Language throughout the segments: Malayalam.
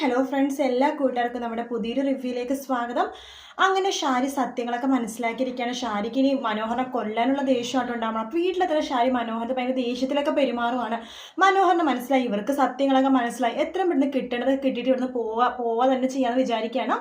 ഹലോ ഫ്രണ്ട്സ് എല്ലാ കൂട്ടുകാർക്കും നമ്മുടെ പുതിയൊരു റിവ്യൂയിലേക്ക് സ്വാഗതം. അങ്ങനെ ഷാരി സത്യങ്ങളൊക്കെ മനസ്സിലാക്കിയിരിക്കുകയാണ്. ഷാരിക്ക് ഇനി മനോഹരനെ കൊല്ലാനുള്ള ദേഷ്യമായിട്ട് ഉണ്ടാവണം. അപ്പോൾ വീട്ടിലെത്ര ഷാരി മനോഹരത്തെ ഭയങ്കര ദേഷ്യത്തിലൊക്കെ പെരുമാറുവാണ്. മനോഹരനെ മനസ്സിലായി. ഇവർക്ക് സത്യങ്ങളൊക്കെ മനസ്സിലായി. എത്രയും പെട്ടെന്ന് കിട്ടേണ്ടത് കിട്ടിയിട്ട് ഇവിടുന്ന് പോവാ പോവാ തന്നെ ചെയ്യാമെന്ന് വിചാരിക്കുകയാണ്.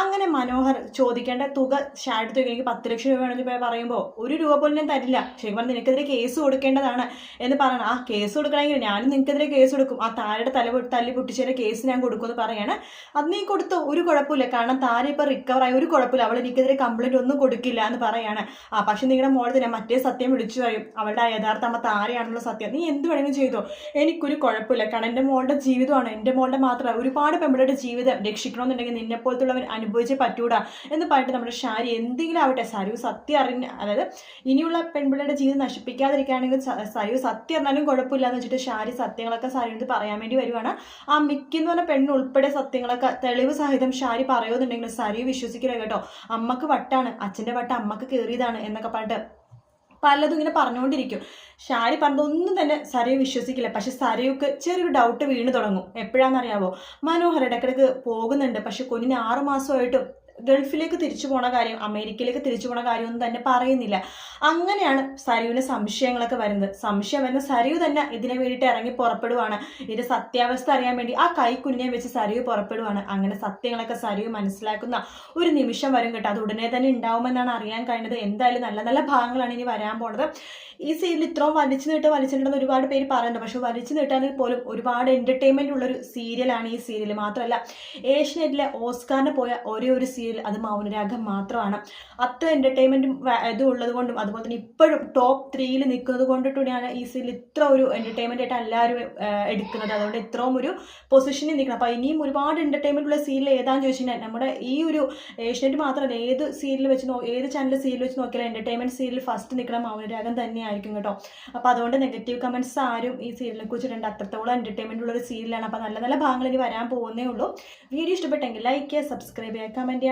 അങ്ങനെ മനോഹർ ചോദിക്കേണ്ട തുക ഷാഡ് തുക എനിക്ക് പത്ത് ലക്ഷം രൂപ വേണമെന്ന് പറയുമ്പോൾ ഒരു രൂപ പോലും ഞാൻ തരില്ല. ശരിക്കും പറഞ്ഞാൽ നിനക്കെതിരെ കേസ് കൊടുക്കേണ്ടതാണ് എന്ന് പറയണം. ആ കേസ് കൊടുക്കണമെങ്കിൽ ഞാനും നിനക്കെതിരെ കേസ് കൊടുക്കും. ആ താരയുടെ തല തല്ലി പൊട്ടിച്ചേരെ കേസ് ഞാൻ കൊടുക്കുമെന്ന് പറയാണ്. അത് നീ കൊടുത്തു ഒരു കുഴപ്പമില്ല. കാരണം താര ഇപ്പോൾ റിക്കവറായി ഒരു കുഴപ്പമില്ല. അവൾ എനിക്കെതിരെ കംപ്ലൈന്റ് ഒന്നും കൊടുക്കില്ല എന്ന് പറയാണ്. ആ പക്ഷെ നിങ്ങളുടെ മോളെ തന്നെ മറ്റേ സത്യം വിളിച്ചു പറയും. അവളുടെ യഥാർത്ഥ അമ്മ താരയാണെന്നുള്ള സത്യം. നീ എന്ത് വേണമെങ്കിലും ചെയ്തോ. എനിക്കൊരു കുഴപ്പമില്ല. കാരണം എന്റെ മോളുടെ ജീവിതമാണ്. എന്റെ മോളുടെ മാത്രമല്ല. ഒരുപാട് പെൺപിള്ളേരുടെ ജീവിതം രക്ഷിക്കണമെന്നുണ്ടെങ്കിൽ നിന്നെ അനുഭവിച്ചേ പറ്റൂടാ എന്ന് പറഞ്ഞിട്ട് നമ്മുടെ ഷാരി എന്തെങ്കിലും ആവട്ടെ സരു സത്യം അറിഞ്ഞ അതായത് ഇനിയുള്ള പെൺപിള്ളേരുടെ ജീവിതം നശിപ്പിക്കാതിരിക്കുകയാണെങ്കിൽ സരു സത്യം അറിഞ്ഞാലും കുഴപ്പമില്ല എന്ന് വെച്ചിട്ട് ഷാരി സത്യങ്ങളൊക്കെ സാരിയുടെ പറയാൻ വേണ്ടി വരുവാണ്. ആ മിക്കെന്ന് പറഞ്ഞ പെണ്ണ് ഉൾപ്പെടെ സത്യങ്ങളൊക്കെ തെളിവ് സഹിതം ഷാരി പറയുന്നുണ്ടെങ്കിൽ സരൂ വിശ്വസിക്കില്ല കേട്ടോ. അമ്മയ്ക്ക് വട്ടാണ് അച്ഛന്റെ വട്ട അമ്മയ്ക്ക് കയറിയതാണ് എന്നൊക്കെ പറഞ്ഞിട്ട് പലതും ഇങ്ങനെ പറഞ്ഞുകൊണ്ടിരിക്കും. ഷാരി പറഞ്ഞതൊന്നും തന്നെ സരയെ വിശ്വസിക്കില്ല. പക്ഷെ സരയൊക്കെ ചെറിയൊരു ഡൗട്ട് വീണ് തുടങ്ങും. എപ്പോഴാണെന്നറിയാവോ മനോഹർ ഇടയ്ക്കിടയ്ക്ക് പോകുന്നുണ്ട്. പക്ഷെ കുഞ്ഞിന് ആറു മാസമായിട്ടും ഗൾഫിലേക്ക് തിരിച്ചു പോണ കാര്യം അമേരിക്കയിലേക്ക് തിരിച്ചു പോണ കാര്യം ഒന്നും തന്നെ പറയുന്നില്ല. അങ്ങനെയാണ് സരയുവിന് സംശയങ്ങളൊക്കെ വരുന്നത്. സംശയം വരുന്ന സരയു തന്നെ ഇതിനെ വേണ്ടിയിട്ട് ഇറങ്ങി പുറപ്പെടുവാണ്. ഇതിന്റെ സത്യാവസ്ഥ അറിയാൻ വേണ്ടി ആ കൈക്കുഞ്ഞെ വെച്ച് സരയു പുറപ്പെടുവാണ്. അങ്ങനെ സത്യങ്ങളൊക്കെ സരയു മനസ്സിലാക്കുന്ന ഒരു നിമിഷം വരും കേട്ടോ. അത് ഉടനെ തന്നെ ഉണ്ടാവുമെന്നാണ് അറിയാൻ കഴിഞ്ഞത്. എന്തായാലും നല്ല നല്ല ഭാഗങ്ങളാണ് ഇനി വരാൻ പോണത്. ഈ സീരിയൽ ഇത്രയും വലിച്ചു നീട്ട് വലിച്ചിട്ടുണ്ടെന്ന് ഒരുപാട് പേര് പറയുന്നുണ്ട്. പക്ഷെ വലിച്ചു നീട്ടാണെങ്കിൽ പോലും ഒരുപാട് എന്റർടൈൻമെന്റ് ഉള്ളൊരു സീരിയലാണ് ഈ സീരിയൽ മാത്രമല്ല ഏഷ്യനെറ്റിലെ ഓസ്കാറിന് പോയ ഒരേ ഒരു സീരിയൽ അത് മൗനരാഗം മാത്രമാണ്. അത്ര എന്റർടൈൻമെന്റും ഇതും ഉള്ളത് കൊണ്ടും അതുപോലെ തന്നെ ഇപ്പോഴും ടോപ്പ് ത്രീയിൽ നിൽക്കുന്നത് കൊണ്ടിട്ടാണ് ഈ സീരിയൽ ഇത്ര ഒരു എന്റർടൈൻമെന്റ് ആയിട്ട് എല്ലാവരും എടുക്കുന്നത്. അതുകൊണ്ട് ഇത്രയും ഒരു പൊസിഷനിൽ നിൽക്കണം. അപ്പോൾ ഇനിയും ഒരുപാട് എന്റർടൈൻമെന്റ് ഉള്ള സീരിയൽ ഏതാണെന്ന് ചോദിച്ചു കഴിഞ്ഞാൽ നമ്മുടെ ഈ ഒരു ഏഷ്യനെറ്റ് മാത്രമല്ല ഏത് സീരിയൽ വെച്ച് നോ ഏത് ചാനൽ സീരിയൽ വെച്ച് നോക്കിയാലും എന്റർടൈൻമെന്റ് സീരിയൽ ഫസ്റ്റ് നിൽക്കുന്ന മൗനരാഗം തന്നെയായിരിക്കും കേട്ടോ. അപ്പോൾ അതുകൊണ്ട് നെഗറ്റീവ് കമന്റ്സ് ആരും ഈ സീരിയലിനെ കുറിച്ചിട്ടുണ്ട് അത്രത്തോളം എന്റർടൈൻമെന്റ് ഉള്ള ഒരു സീരിയലാണ് അപ്പോൾ നല്ല നല്ല ഭാഗങ്ങൾ ഇനി വരാൻ പോകുന്നേ ഉള്ളൂ. വീഡിയോ ഇഷ്ടപ്പെട്ടെങ്കിൽ ലൈക്ക് ചെയ്യുക സബ്സ്ക്രൈബ് ചെയ്യുക കമന്റ് ചെയ്യുക.